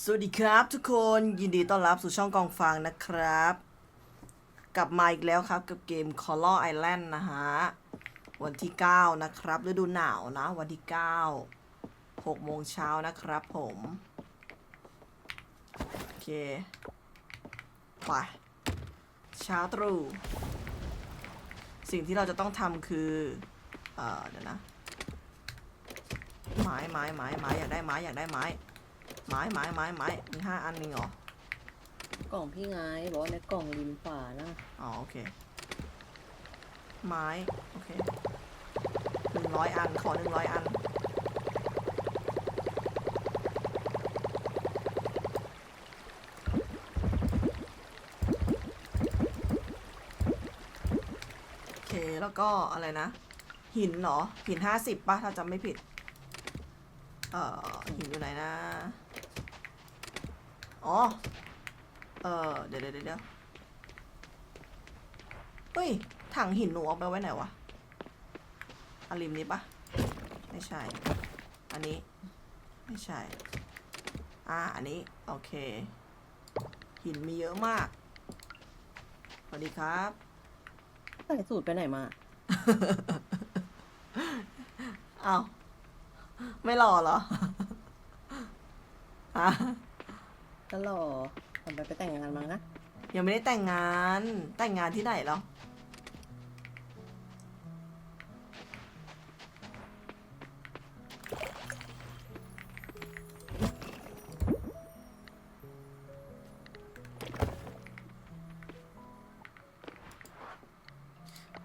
สวัสดีครับทุกคนยินดีต้อนรับสู่ช่องกองฟางนะครับ กลับมาอีกแล้วครับกับเกม Color Island นะฮะ วันที่ 9 นะครับฤดูหนาวนะ วันที่ 9 6โมงเช้านะครับผม โอเค ไป เช้าตรู่สิ่งที่เราจะต้องทำคือ เอ่อ เดี๋ยวนะ ไม้ไม้ไม้ไม้อยากได้ไม้อยากได้ไม้ไม้ ไม้ไม้ไม้มีห้าอันเองเหรอ กล่องพี่ไงบอกว่าในกล่องริมฝานะอ๋อโอเค ไม้ โอเคหนึ่งร้อยอัน ขอหนึ่งร้อยอัน โอเค แล้วก็อะไรนะ หินเหรอ หินห้าสิบป่ะ ถ้าจำไม่ผิด เอ่อ หินอยู่ไหนนะ อ๋อ เออเดี๋ยวเดี๋ยวเดี๋ยวเฮ้ย ถังหินหนูเอาไปไว้ไหนวะอันริมนี้ปะไม่ใช่ อันนี้ ไม่ใช่ อ่า อันนี้ โอเค หินมีเยอะมาก สวัสดีครับ ใส่สูตรไปไหนมา เอาวไม่หล่อเหรอฮะ ก็รอทำไปไปแต่งงานมานะยังไม่ได้แต่งงานแต่งงานที่ไหนแล้ว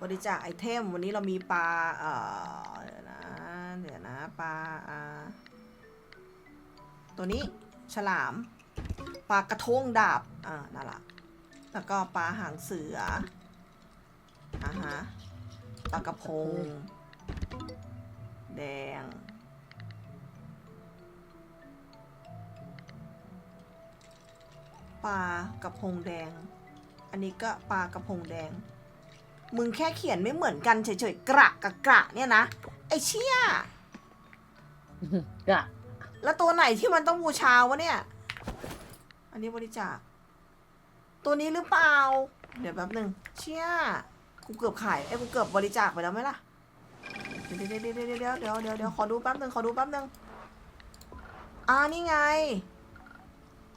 บริจาคไอเทมวันนี้เรามีปลาเอ่อเดี๋ยวนะเดี๋ยวนะปลาอ่าตัวนี้ฉลาม ปลากระทงดาบ อ่านั่นแหละแล้วก็ปลาหางเสือ อ่าฮะ ปลากระพง แดง ปลากระพงแดง อันนี้ก็ปลากระพงแดง มึงแค่เขียนไม่เหมือนกันเฉยๆ กระกับกระเนี่ยนะ ไอเชี่ย กะแล้วตัวไหนที่มันต้องบูชาวะเนี่ย อันนี้บริจาค ตัวนี้หรือเปล่า เดี๋ยวแป๊บหนึ่งเชี่ยกูเกือบขายไอ้ยกูเกือบบริจาคไปแล้วไหมล่ะ เดี๋ยวเดี๋ยวเดี๋ยวเดี๋ยวเดี๋ยวเดี๋ยวเดี๋ยวเดี๋ยวขอดูแป๊บหนึ่งขอดูแป๊บหนึ่งอ่านี่ไง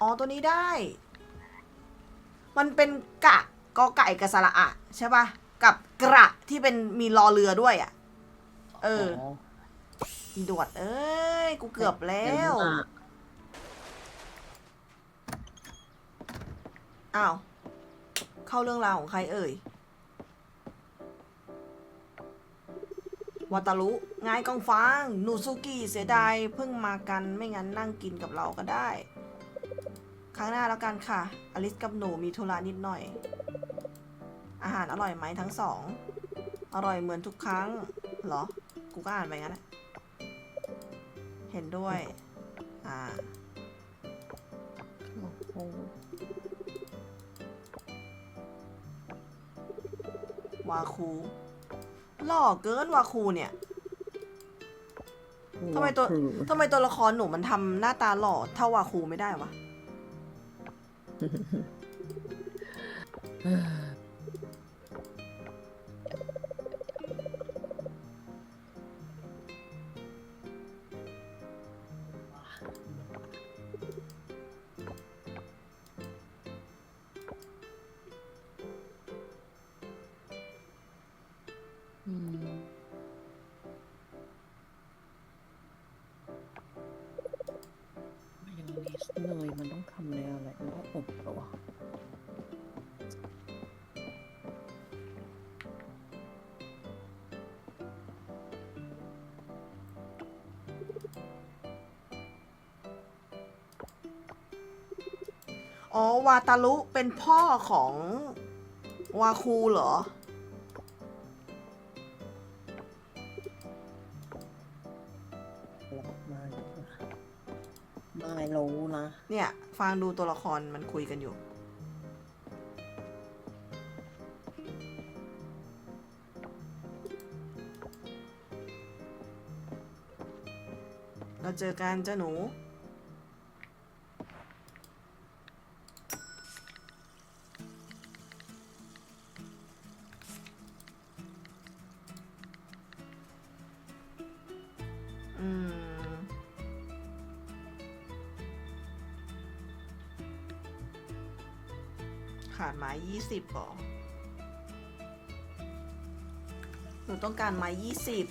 อ๋อตัวนี้ได้ มันเป็นกะกอไก่กับสระอะใช่ปะกับกระที่เป็นมีรอเรือด้วยอะ เออ อีดวดเอ้ย กูเกือบแล้ว อ้าว เข้าเรื่องราวของใครเอ่ยวาตารุงายกองฟาง นูซุกิเสียดายเพิ่งมากันไม่งั้นนั่งกินกับเราก็ได้ ครั้งหน้าแล้วกันค่ะ อลิสกับหนูมีธุระนิดหน่อย อาหารอร่อยไหมทั้งสอง อร่อยเหมือนทุกครั้ง เหรอ กูก็อ่านไปงั้นแหละเห็นด้วย อ่าโอ้โห วาคูหล่อเกินวาคูเนี่ยทำไมตัวคือทำไมตัวละครหนูมันทำหน้าตาหล่อเท่าวาคูไม่ได้วะ อ๋อ วาตารุเป็นพ่อของวาคูเหรอแล้วมาไม่รู้นะเนี่ย ฟังดูตัวละครมันคุยกันอยู่ เราเจอกันเจ้าหนู นูต้องการไม้ยี่สิบ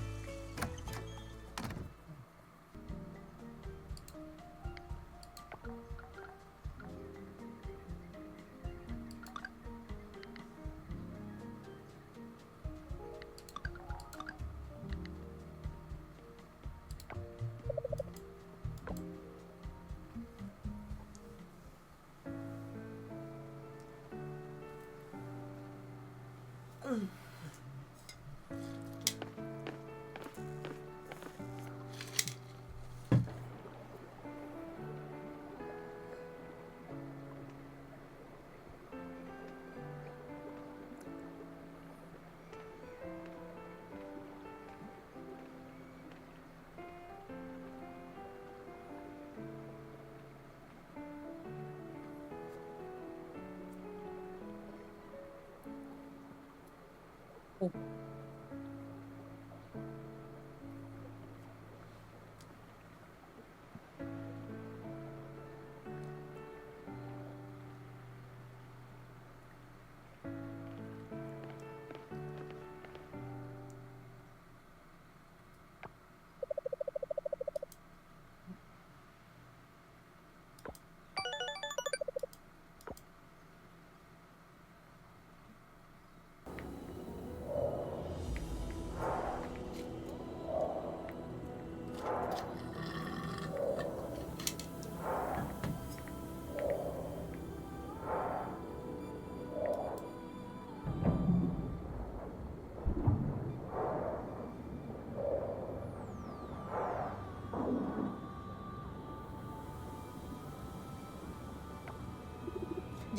哦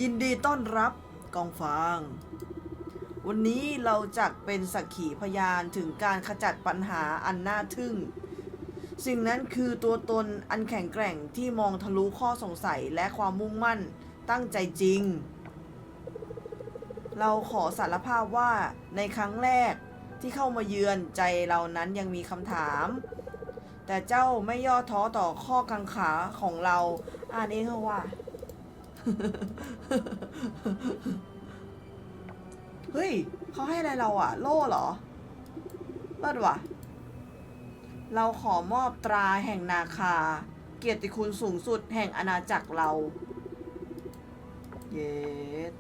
ยินดีต้อนรับกองฟาง วันนี้เราจะเป็นสักขีพยานถึงการขจัดปัญหาอันน่าทึ่ง สิ่งนั้นคือตัวตนอันแข็งแกร่งที่มองทะลุข้อสงสัยและความมุ่งมั่นตั้งใจจริง เราขอสารภาพว่าในครั้งแรกที่เข้ามาเยือนใจเรานั้นยังมีคำถาม แต่เจ้าไม่ย่อท้อต่อข้อกังขาของเรา อ่านเองเหรอว่า เฮ้ยเขาให้อะไรเราอะโล่เหรอเลิศว่ะ เราขอมอบตราแห่งนาคา เกียรติคุณสูงสุดแห่งอาณาจักรเรา เย็ด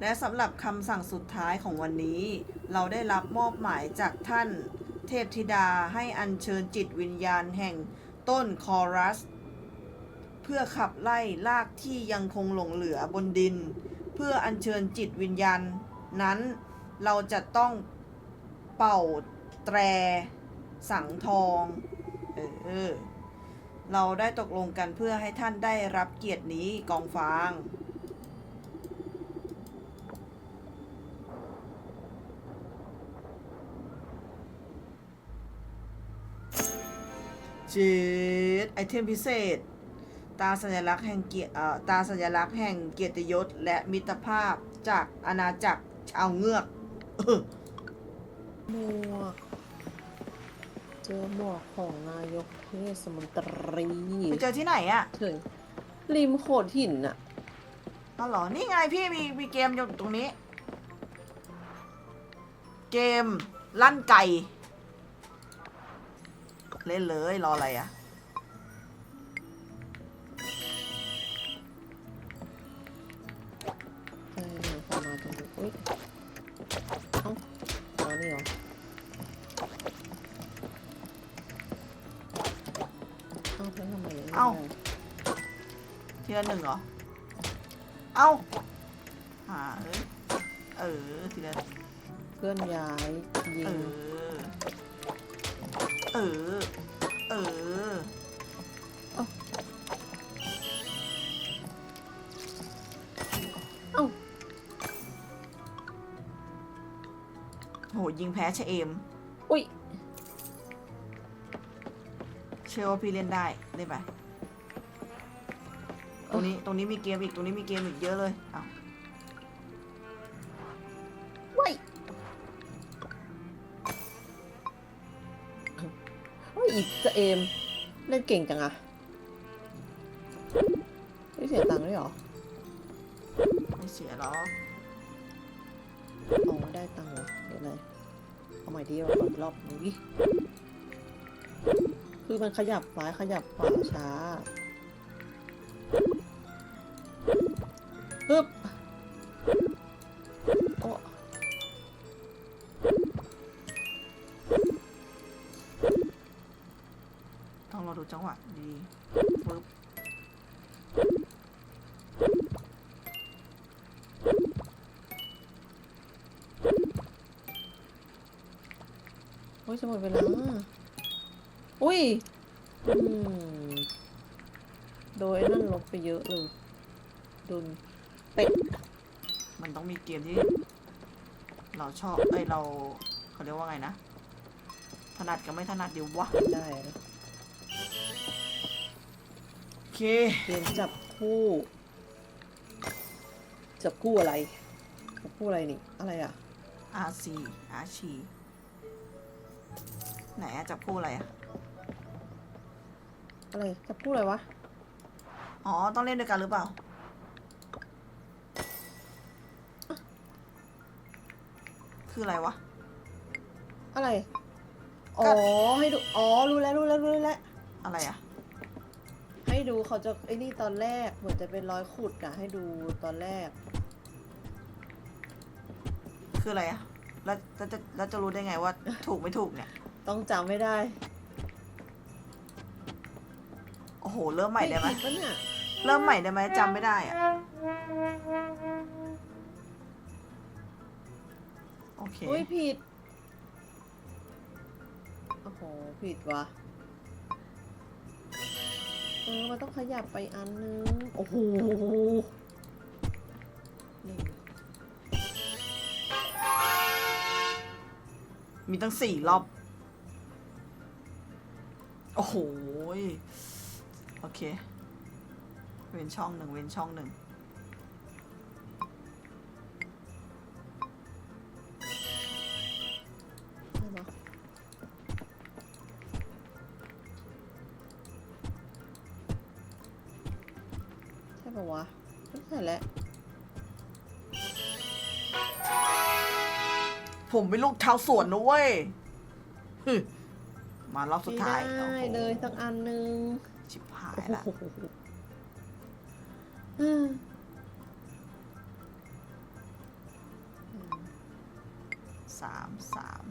และสำหรับคำสั่งสุดท้ายของวันนี้ เราได้รับมอบหมายจากท่าน เทพธิดาให้อัญเชิญจิตวิญญาณแห่งต้นคอรัส เพื่อขับไล่ลากที่ยังคงหลงเหลือบนดิน เพื่ออัญเชิญจิตวิญญาณ นั้นเราจะต้องเป่าแตรสังทองเออเราได้ตกลงกันเพื่อให้ท่านได้รับเกียรตินี้กองฟาง จ็ดไอเทมพิเศษ ตาสัญลักษณ์แห่งเกียรติเอ่อตาสัญลักษณ์แห่งเกียรติยศ และมิตรภาพจากอาณาจักรชาวเงือกเออหมวกเจอหมวกของนายกเทศมนตรีไปเจอที่ไหนอะเฉยริมโขดหินอะอ๋อเหรอ นี่ไงพี่มีมีเกมอยู่ตรงนี้ เกมลั่นไก่ เล่นเลยรออะไรอะใช่หนูขอมาตรงนี้อุ้ยเอ้าอ๋อนี่เหรอเอ้าแล้วทำไมยังไม่ได้ทีละหนึ่งเหรอ เอ้าหาเอ้ยเออทีละเคลื่อนย้ายยิเองอ ยิงแพ้ชะเอม อุ้ยเชื่อว่าพี่เล่นได้เล่นไปตรงนี้ตรงนี้มีเกมอีกตรงนี้มีเกมอีกเยอะเลยเอ้าเว้ยเฮ้ยอีกจะเอมเล่นเก่งจังอะไม่เสียตังค์ด้วยเหรอไม่เสียหรอกอ๋อได้ตังค์เหรอเดี๋ยวเลย เอาใหม่ดีกว่ารอบนี้คือมันขยับซ้ายขยับขวาช้าปึ๊บโอ้ต้องรอดูจังหวะดีปึ๊บ จะหมดเวลา อุ้ยอืมโดยนั่นลบไปเยอะเลยดุนเป็ดมันต้องมีเกมที่ เราชอบเอ้ยเราเขาเรียกว่าไงนะ ถนัดกับไม่ถนัดเดี๋ยววะ ได้นะโอเค เกมจับคู่ จับคู่อะไร จับคู่อะไรนี่ อะไรอะ RC อาชี ไหนอะจับคู่อะไรอะอะไรจับคู่อะไรวะ อ๋อ ต้องเล่นด้วยกันหรือเปล่า คืออะไรวะ อะไร อ๋อ ให้ดู อ๋อ รู้แล้ว รู้แล้ว รู้แล้ว อะไรอะให้ดูเขาจะไอ้นี่ตอนแรกเหมือนจะเป็นรอยขุดอะให้ดูตอนแรก คืออะไรอะแล้วแล้วจะแล้วจะรู้ได้ไงว่า ถูกไม่ถูกเนี่ย ต้องจำไม่ได้โอ้โห เริ่มใหม่ได้ไหม ผิปะเนี่ยเริ่มใหม่ได้ไหมจำไม่ได้อะโอเค อุ้ยผิด โอ้โห ผิดวะเออ มันต้องขยับไปอันนึง โอ้โหนี่มีตั้งสี่รอบ โอ้โหยโอเค เว้นช่องหนึ่งเว้นช่องหนึ่งใช่ปะใช่ปะวะไม่ใช่แหละผมเป็นลูกชาวสวนนะเว้ยฮึ มารอบสุดท้ายไม่ได้เลยสักอันนึงชิบหายละโอ้โหอืมสามสาม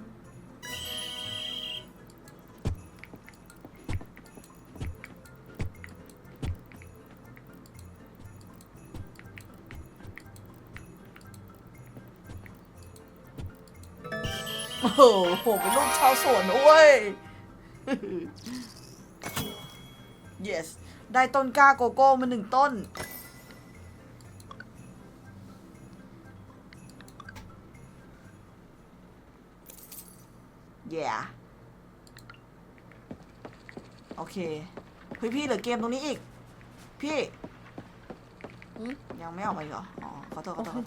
โอ้โหผมเป็นลูกชาวสวนนะเว้ย yes ได้ต้นกล้าโกโก้มาหนึ่งต้น yeah โอเค เฮ้ยพี่เหลือเกมตรงนี้อีก พี่อืมยังไม่ออกมาอีกเหรอ อ๋อ ขอโทษขอโทษ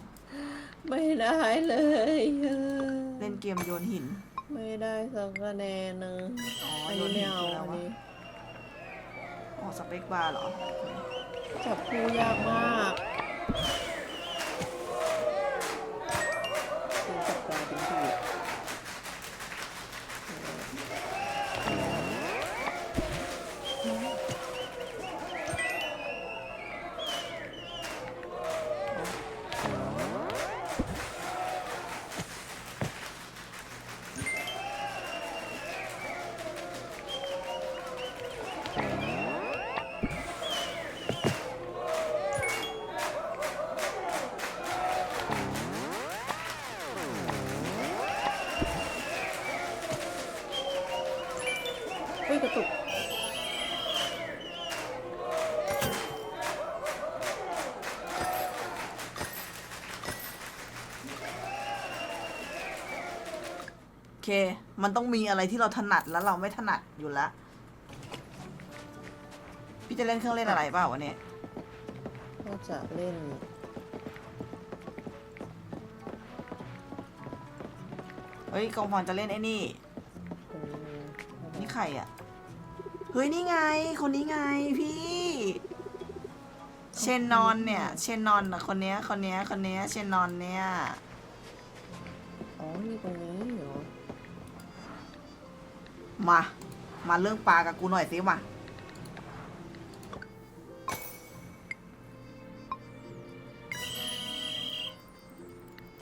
ไม่ได้เลยเออเล่นเกมโยนหิน ไม่ได้สักคะแนนหนึงอ๋ออันโยนี้นหิไม่นเอาคืออะไรอันวะนี้อ๋อสเปคบาร์เหรอจับคู่ยากมาก มันต้องมีอะไรที่เราถนัดแล้วเราไม่ถนัดอยู่แล้วพี่จะเล่นเครื่องเล่นอะไรเปล่าวันนี้ก็จะเล่น เฮ้ยกองพรจะเล่นไอ้นี่อืมนี่ใครอะ เฮ้ยนี่ไง คนนี้ไงพี่ เชนนอนเนี่ย เชนนอนอะคนเนี้ยคนเนี้ยคนเนี้ยเชนนอนเนี่ย อ๋อ นี่ตรงนี้เหรอ มา มาเรื่องปลากับกูหน่อยสิมา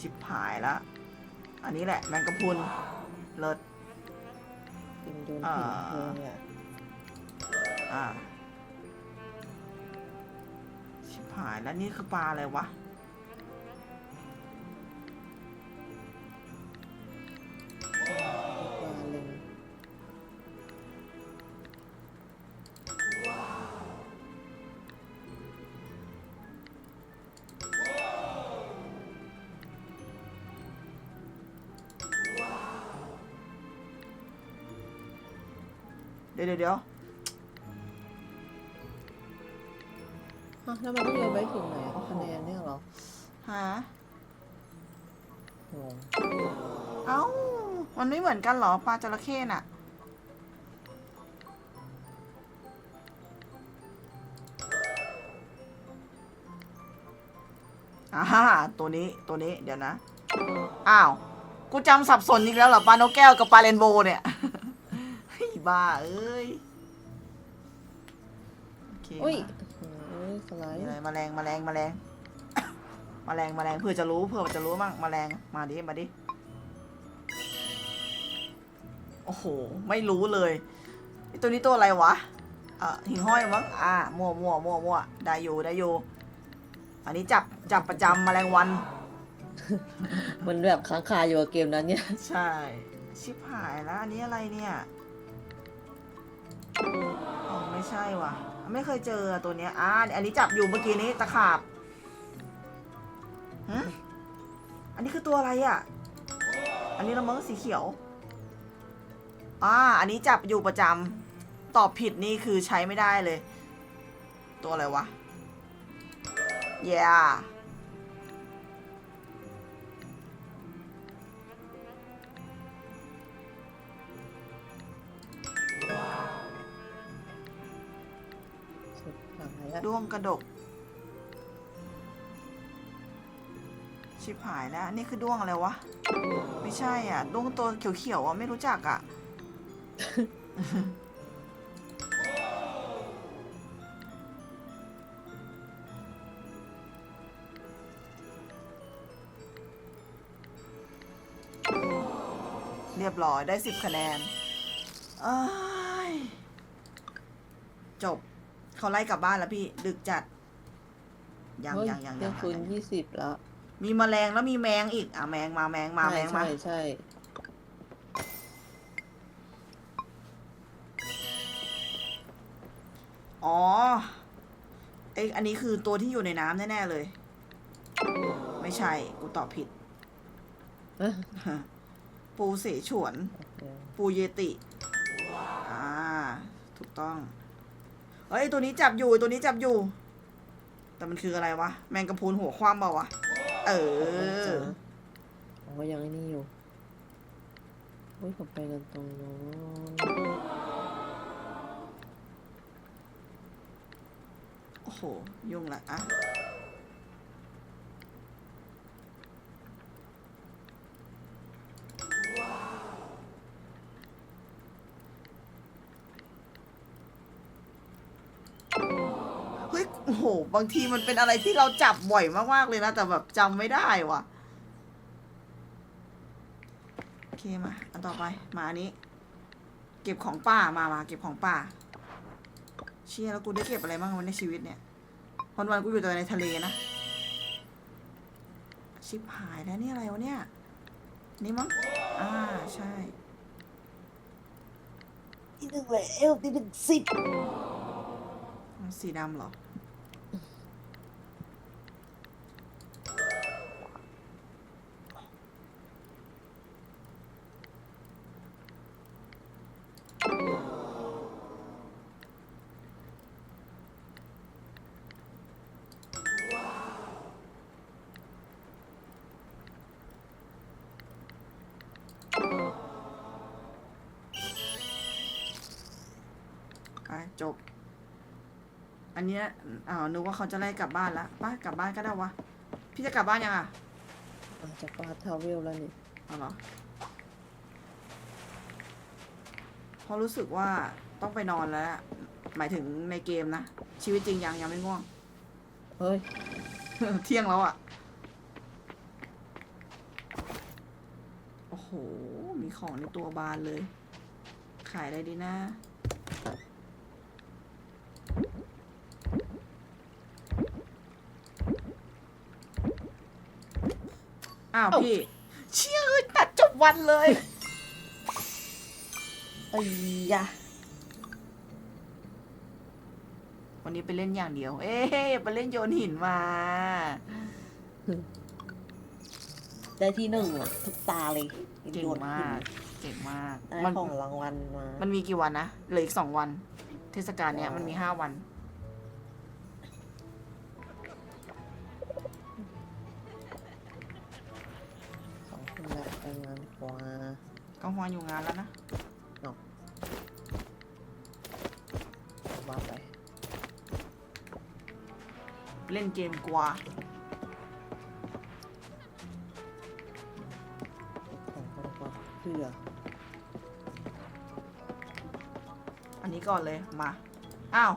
ชิบหายละ อันนี้แหละแมงกะพรุนเลิศ กินโดนอ่า ผิวเลยอะอ่า ชิบหายแล้วนี่คือปลาอะไรวะ ดี๋ยวเดี๋ยวเดี๋ยวอะแล้วมันต้องโยนไปถึงไหนอะคะแนนเนี่ยเหรอฮะงงเอ้า มันไม่เหมือนกันเหรอปลาจระเข้น่ะ อ่าตัวนี้ตัวนี้เดี๋ยวนะ อ้าว กูจำสับสนอีกแล้วเหรอปลานกแก้วกับปลาเรนโบว์เนี่ย เฮ้ยบ้าเอ้ยโอเคอุ้ยมาเอ้ยสไลด์มีอะไรแมลงแมลงแมลงแมลงแมลงเพื่อจะรู้เพื่อจะรู้มั่งแมลงมาดิมาดิโอ้โห ไม่รู้เลยไอ้ตัวนี้ตัวอะไรวะเอ่อหิ่งห้อยมั้งอ่ามั่วมั่วมั่วมั่วได้อยู่ได้อยู่อันนี้จับจับประจำแมลงวัน มันแบบค้างคาอยู่กับเกมนั้นเนี่ย ใช่ ชิบหายแล้ว อันนี้อะไรเนี่ยอ๋อไม่ ใช่ว่ะ ไม่เคยเจอตัวเนี้ยอ่าอันนี้จับอยู่เมื่อกี้นี้ตะขาบฮะอันนี้คือตัวอะไรอะ อันนี้ละมั้งสีเขียว อ่า อันนี้จับอยู่ประจำ ตอบผิดนี่คือใช้ไม่ได้เลย ตัวอะไรวะ yeah ด้วงกระดก ชิบหายแล้ว นี่คือด้วงอะไรวะ ไม่ใช่อะ ด้วงตัวเขียวๆอะ ไม่รู้จักอะ เรียบร้อยได้สิบคะแนนจบ เขาไล่กลับบ้านแล้วพี่ ดึกจัด ยังเฮ้ยยังยังเที่ยัยงงคืนยังยี่สิบแล้วมีแมลงแล้วมีแมงอีก อะแมงมาแมงมาแมงมา ใช่ใช่อ๋อไออันนี้คือตัวที่อยู่ในน้ำแน่ๆเลย ไม่ใช่ กูตอบผิด เอ้ยปูเสฉวนเดี๋ยวปูเยติ อ่า ถูกต้อง เฮ้ยตัวนี้จับอยู่ตัวนี้จับอยู่ แต่มันคืออะไรวะ แมงกะพรุนหัวคว่ำเปล่าวะ เออผมก็ยังไอ้นี่อยู่เฮ้ยผมไปกันตรงโน้นโอ้โหยุ่งละอะ โอ้โห บางทีมันเป็นอะไรที่เราจับบ่อยมากๆเลยนะ แต่แบบจำไม่ได้ว่ะ โอเคมา อันต่อไป มาอันนี้ เก็บของป่า มามาเก็บของป่า เชี่ยแล้วกูได้เก็บอะไรบ้างวันในชีวิตเนี่ยวันวันๆกูอยู่แต่ในทะเลนะ ชิบหายแล้วนี่อะไรวะเนี่ย นี่มั้ง อ่า ใช่ที่หนึ่งแล้วที่หนึ่งสิบมันสีดำเหรอ อันเนี้ยอ้าวนึกว่าเขาจะไล่กลับบ้านละไป้ากลับบ้านก็ได้วะ พี่จะกลับบ้านยังอะอาจจะปาทาวเวลแล้วนี่เอาเหรอเพราะรู้สึกว่าต้องไปนอนแล้วอะหมายถึงในเกมนะ ชีวิตจริงยังยังไม่ง่วง เฮ้ย เที่ยงแล้วอะ โอ้โห มีของในตัวบานเลย ขายอะไรดีนะ อ้าวเอ้าพี่ เชี่ยเอ้ยตัดจบวันเลยไอ้ยะวันนี้ไปเล่นอย่างเดียว เอ๊ะไปเล่นโยนหินมา ได้ที่หนึ่งอะทุกตาเลยเก่งโยนมาขึ้นกเก่งมาก ได้มันของรางวัลมา มันมีกี่วันนะ เหลืออีกสองวัน เทศกาลเนี้ยมันมีห้าวัน งานกว่าก็ฮวานอยู่งานแล้วนะว่าไป เล่นเกมกว่าของคนกว่าเพื่ออันนี้ก่อนเลย มา อ้าว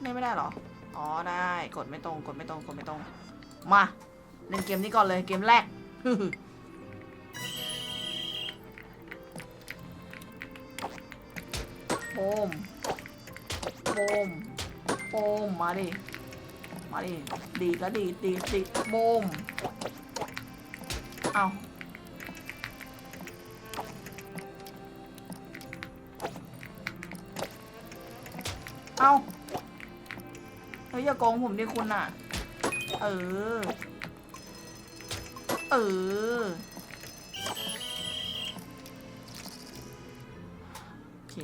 ไม่ไม่ได้เหรอ อ๋อได้ กดไม่ตรง กดไม่ตรง กดไม่ตรง มา เล่นเกมนี้ก่อนเลยเกมแรกโอมโอมโอมมาดิ มาดิ ดีก็ดีดีดีโบมเอาเอาเฮ้ยอย่าโกงผมดิคุณอะ เออ เออ โอเค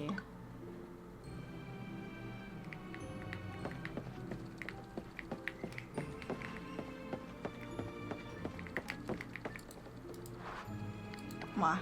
มา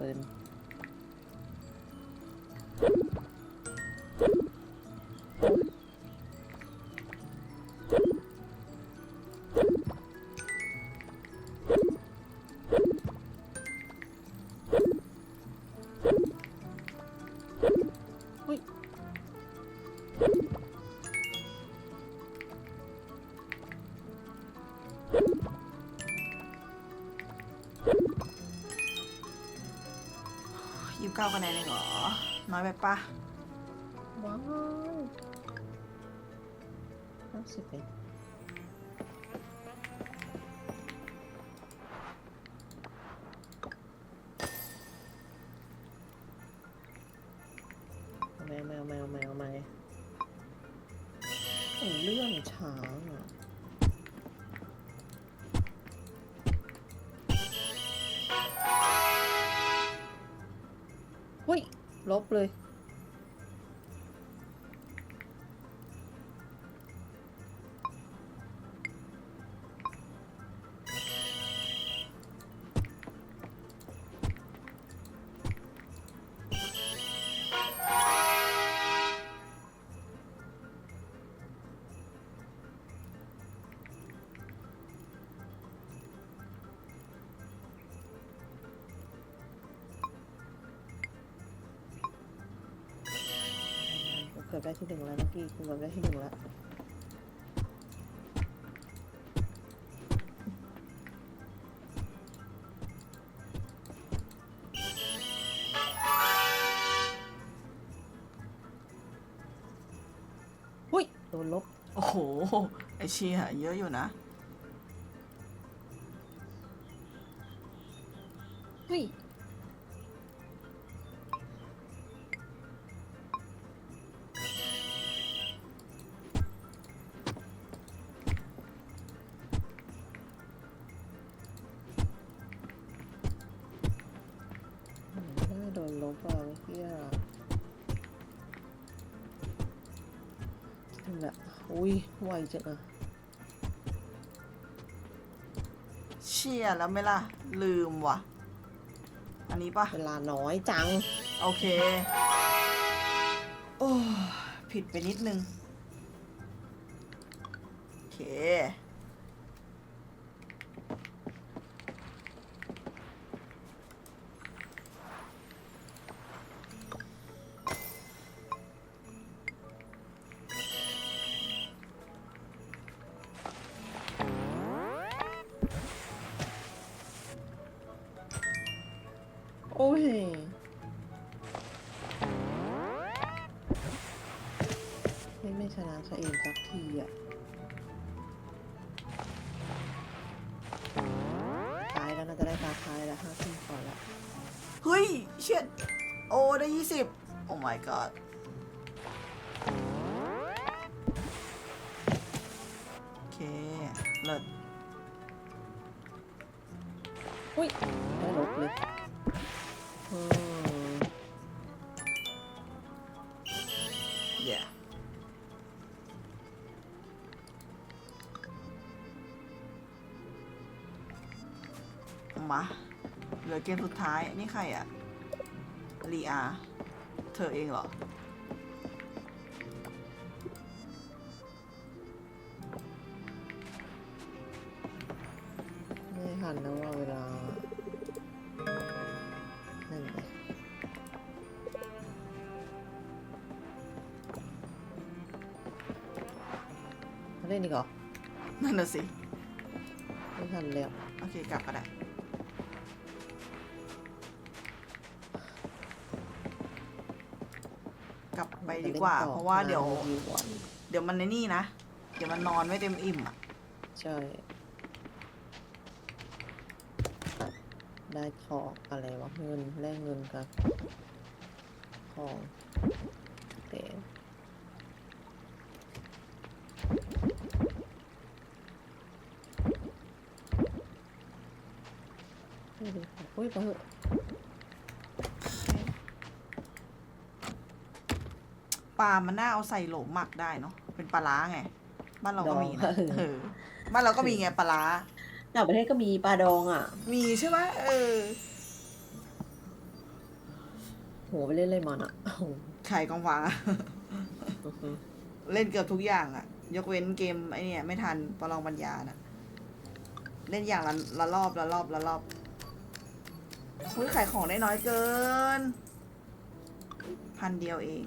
ปืน ปปะว้าวห้าสิบเอ็ดแมวแมวแมวแมวแมวโอ้เรื่องช้าอะหุ้ยลบเลย ได้ที่หนึ่งแล้วเมื่อกี้กูเกือบได้ที่หนึ่งแล้วหุ้ยโดนลบ โอ้โห ไอเชียเยอะอยู่นะ จังอะเชี่ยแล้วไหม่ล่ะ ลืมว่ะ อันนี้ปะเวลาน้อยจัง โอเค โอ้ ผิดไปนิดนึง โอเค ยไม่ไม่ชนะซะเองสักทีอะ ตายแล้วน่าจะได้ตาท้ายแล้วห้าทีก่อนละ เฮ้ย เชี่ยโอ้ได้ยี่สิบ โอ้ my god Yeah. มา เหลือเกมสุดท้าย นี่ใครอะลีอา เธอเองเหรอ นั่นน่ะสิ ไม่ทันแล้ว โอเค กลับก็ได้กลับไปดีกว่า เพราะว่าเดี๋ยวมีวันเดี๋ยวมันในนี่นะ เดี๋ยวมันนอนไม่เต็มอิ่มอะ ใช่ ได้ของอะไรวะเงินแลกเงินกับของเตะไม่ ดูของอุ้ยไปเถอะปลามันน่าเอาใส่โหลหมักได้เนาะเป็นปลาร้าไง บ้านเราก็มีดนะอง เออบ้านเราก็มีไงปลาร้า ต่างประเทศก็มีปลาดองอะ มีใช่ไหมเออ โหไปเล่นเลยมันอะไข่กองฟางอะเล่นเกือบทุกอย่างอะยกเว้นเกมไอเนี่ย ไม่ทันประลองปัญญานะเล่นอย่างละละรอบละรอบละรอบ อุ้ยขายของได้น้อยเกิน พันเดียวเอง